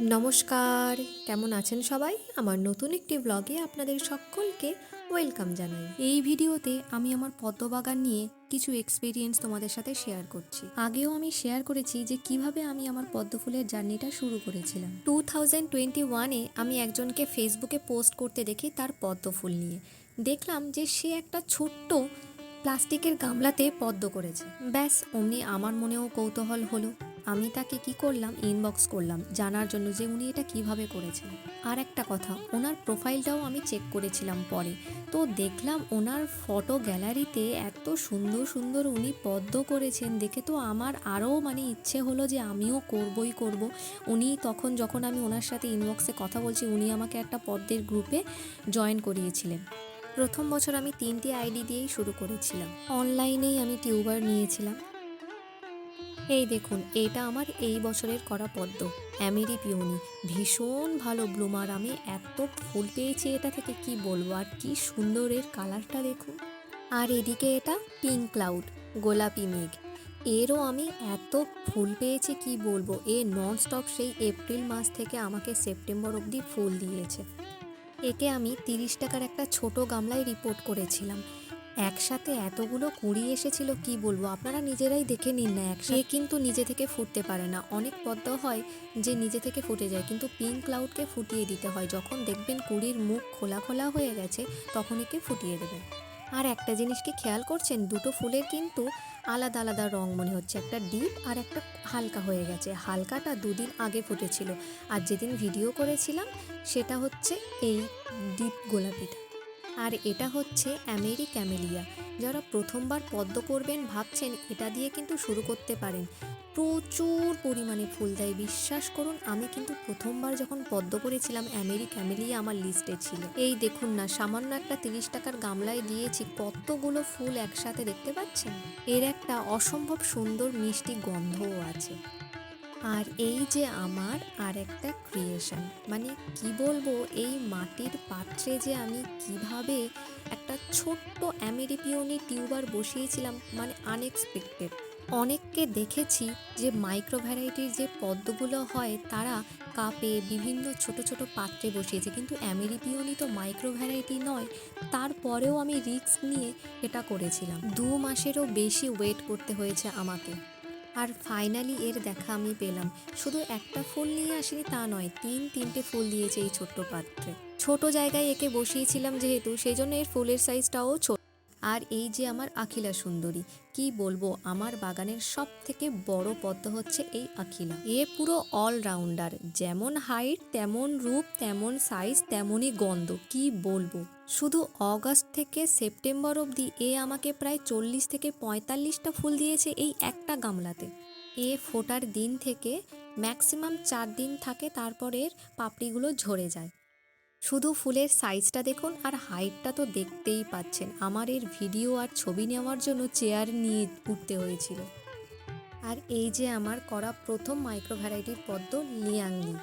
নমস্কার, কেমন আছেন সবাই? আমার নতুন একটি ব্লগে আপনাদের সকলকে ওয়েলকাম জানাই। এই ভিডিওতে আমি আমার পদ্মবাগান নিয়ে কিছু এক্সপিরিয়েন্স তোমাদের সাথে শেয়ার করছি। আগেও আমি শেয়ার করেছি যে কীভাবে আমি আমার পদ্ম ফুলের জার্নিটা শুরু করেছিলাম। টু থাউজেন্ড টোয়েন্টি ওয়ানে আমি একজনকে ফেসবুকে পোস্ট করতে দেখি তার পদ্ম ফুল নিয়ে। দেখলাম যে সে একটা ছোট্ট প্লাস্টিকের গামলাতে পদ্ম করেছে। ব্যাস, অমনি আমার মনেও কৌতূহল হলো। আমি তাকে কি করলাম? ইনবক্স করলাম, জানার জন্য যে উনি এটা কীভাবে করেছেন। আর একটা কথা, ওনার প্রোফাইলটাও আমি চেক করেছিলাম পরে। তো দেখলাম ওনার ফটো গ্যালারিতে এত সুন্দর সুন্দর উনি পদ্ম করেছেন দেখে তো আমার আরও মানে ইচ্ছে হলো যে আমিও করবই করব। উনি তখন যখন আমি ওনার সাথে ইনবক্সে কথা বলছি, উনি আমাকে একটা পদ্মের গ্রুপে জয়েন করিয়েছিলেন। প্রথম বছর আমি তিনটি আইডি দিয়েই শুরু করেছিলাম। অনলাইনেই আমি টিউবার নিয়েছিলাম। এই দেখুন, এটা আমার এই বছরের করা পদ্ম। অ্যামেরি পিওনি, ভীষণ ভালো ব্লুমার। আমি এত ফুল পেয়েছি এটা থেকে, কি বলব? আর কি সুন্দর এর কালারটা দেখুন। আর এদিকে এটা পিঙ্ক ক্লাউড, গোলাপি মেঘ। এরও আমি এত ফুল পেয়েছি, কি বলব? এ নন স্টপ সেই এপ্রিল মাস থেকে আমাকে সেপ্টেম্বর অবধি ফুল দিয়েছে। একে আমি তিরিশ টাকার একটা ছোট গামলায় রিপোর্ট করেছিলাম। একসাথে এতগুলো কুড়ি এসেছিল, কি বলব? আপনারা নিজেরাই দেখে নিন না এক সে কিন্তু নিজে থেকে ফুটতে পারে না। অনেক পদ্ম হয় যে নিজে থেকে ফুটে যায়, কিন্তু পিঙ্ক ক্লাউডকে ফুটিয়ে দিতে হয়। যখন দেখবেন কুড়ির মুখ খোলা খোলা হয়ে গেছে, তখন একে ফুটিয়ে দেবেন। আর একটা জিনিসকে খেয়াল করছেন? দুটো ফুলের কিন্তু আলাদা আলাদা রং মনে হচ্ছে। একটা ডিপ আর একটা হালকা হয়ে গেছে। হালকাটা দুদিন আগে ফুটেছিল। আর যেদিন ভিডিও করেছিলাম, সেটা হচ্ছে এই ডিপ গোলাপিটা। আর এটা হচ্ছে অ্যামেরি ক্যামেলিয়া। যারা প্রথমবার পদ্ম করবেন ভাবছেন এটা দিয়ে কিন্তু শুরু করতে পারেন। প্রচুর পরিমাণে ফুল দেয়, বিশ্বাস করুন, আমি কিন্তু প্রথমবার যখন পদ্ম করেছিলাম, অ্যামেরি ক্যামেলিয়া আমার লিস্টে ছিল। এই দেখুন না, সামান্য একটা তিরিশ টাকার গামলায় দিয়েছি কতগুলো ফুল একসাথে দেখতে পাচ্ছেন? এর একটা অসম্ভব সুন্দর মিষ্টি গন্ধও আছে। আর এই যে আমার আর একটা ক্রিয়েশন মানে কি বলব, এই মাটির পাত্রে যে আমি কীভাবে একটা ছোট্ট অ্যামেরিপিওনি টিউবার বসিয়েছিলাম মানে আনএক্সপেক্টেড অনেককে দেখেছি যে মাইক্রো ভ্যারাইটির যে পদ্মগুলো হয়, তারা কাপে বিভিন্ন ছোট ছোট পাত্রে বসিয়েছে, কিন্তু অ্যামেরিপিওনি তো মাইক্রো ভ্যারাইটি নয়, তারপরেও আমি রিস্ক নিয়ে এটা করেছিলাম। দু মাসেরও বেশি ওয়েট করতে হয়েছে আমাকে। আর ফাইনালি এর দেখা আমি পেলাম। শুধু একটা ফুল নিয়ে আসিনি তা নয়, তিন তিনটে ফুল দিয়েছে এই ছোট্ট পাত্রে। ছোট জায়গায় একে বসিয়েছিলাম যেহেতু, সেই জন্য এর ফুলের সাইজটাও ছোট। আর এই যে আমার আখিলা সুন্দরী, কি বলব, আমার বাগানের সব থেকে বড় পদ্ম হচ্ছে এই আখিলা। এ পুরো অলরাউন্ডার যেমন হাইট তেমন রূপ, তেমন সাইজ তেমনই গন্ধ, কি বলব? শুধু অগাস্ট থেকে সেপ্টেম্বর অবধি এ আমাকে প্রায় চল্লিশ থেকে পঁয়তাল্লিশটা ফুল দিয়েছে এই একটা গামলাতে। এ ফোটার দিন থেকে ম্যাক্সিমাম চার দিন থাকে তারপর এর পাপড়িগুলো ঝরে যায়। শুধু ফুলের সাইজটা দেখুন আর হাইটটা তো দেখতেই পাচ্ছেন। আমার এর ভিডিও আর ছবি নেওয়ার জন্য চেয়ার নিয়ে উঠতে হয়েছিল। আর এই যে আমার করা প্রথম মাইক্রো ভ্যারাইটির পদ্ম লিয়াংলি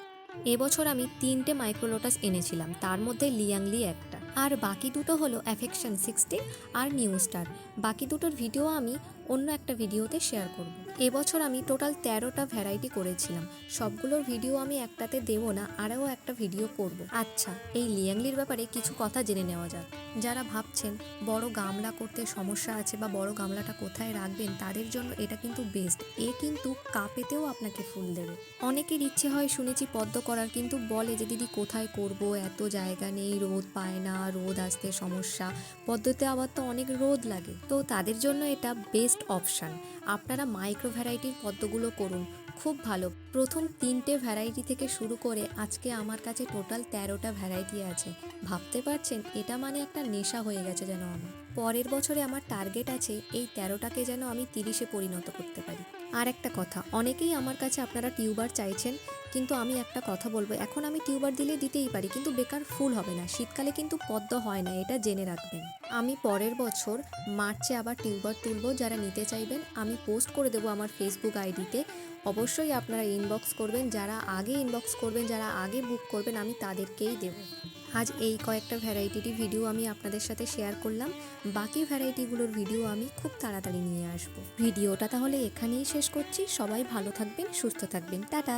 এবছর আমি তিনটে মাইক্রোলোটাস এনেছিলাম, তার মধ্যে লিয়াংলি একটা। আর বাকি দুটো হলো অ্যাফেকশন সিক্সটিন আর নিউ স্টার বাকি দুটোর ভিডিও আমি অন্য একটা ভিডিওতে শেয়ার করব। এবছর আমি টোটাল তেরোটা ভ্যারাইটি করেছিলাম। সবগুলোর ভিডিও আমি একটাতে দেবো না, আরও একটা ভিডিও করব। আচ্ছা এই লিয়াংলির ব্যাপারে কিছু কথা জেনে নেওয়া যাক। যারা ভাবছেন বড় গামলা করতে সমস্যা আছে বা বড় গামলাটা কোথায় রাখবেন, তাদের জন্য এটা কিন্তু বেস্ট এ কিন্তু কাপেতেও আপনাকে ফুল দেবে। অনেকের ইচ্ছে হয়, শুনেছি পদ্ম করার, কিন্তু বলে যে, দিদি, কোথায় করব? এত জায়গা নেই, রোদ পায় না, রোদ আসতে সমস্যা। পদ্মতে আবার তো অনেক রোদ লাগে। তো তাদের জন্য এটা বেস্ট অপশান। আপনারা মাইক্রো ভ্যারাইটির পদ্মগুলো করুন, খুব ভালো। প্রথম তিনটে ভ্যারাইটি থেকে শুরু করে আজকে আমার কাছে টোটাল তেরোটা ভ্যারাইটি আছে। ভাবতে পারছেন? এটা মানে একটা নেশা হয়ে গেছে যেন আমার। পরের বছরে আমার টার্গেট আছে এই তেরোটাকে যেন আমি তিরিশে পরিণত করতে পারি। আর একটা কথা, অনেকেই আমার কাছে আপনারা টিউবার চাইছেন, কিন্তু আমি একটা কথা বলব, এখন আমি টিউবার দিলে দিতেই পারি, কিন্তু বেকার ফুল হবে না, শীতকালে কিন্তু পদ্ম হয় না, এটা জেনে রাখবেন। আমি পরের বছর মার্চে আবার টিউবার তুলবো, যারা নিতে চাইবেন, আমি পোস্ট করে দেবো আমার ফেসবুক আইডিতে, অবশ্যই আপনারা ইনবক্স করবেন, যারা আগে ইনবক্স করবেন, যারা আগে বুক করবেন, আমি তাদেরকেই দেবো। আজ এই কয়েকটা ভ্যারাইটির ভিডিও আমি আপনাদের সাথে শেয়ার করলাম। বাকি ভ্যারাইটিগুলোর ভিডিও আমি খুব তাড়াতাড়ি নিয়ে আসব। ভিডিওটা তাহলে এখানেই শেষ করছি। সবাই ভালো থাকবেন, সুস্থ থাকবেন। টাটা!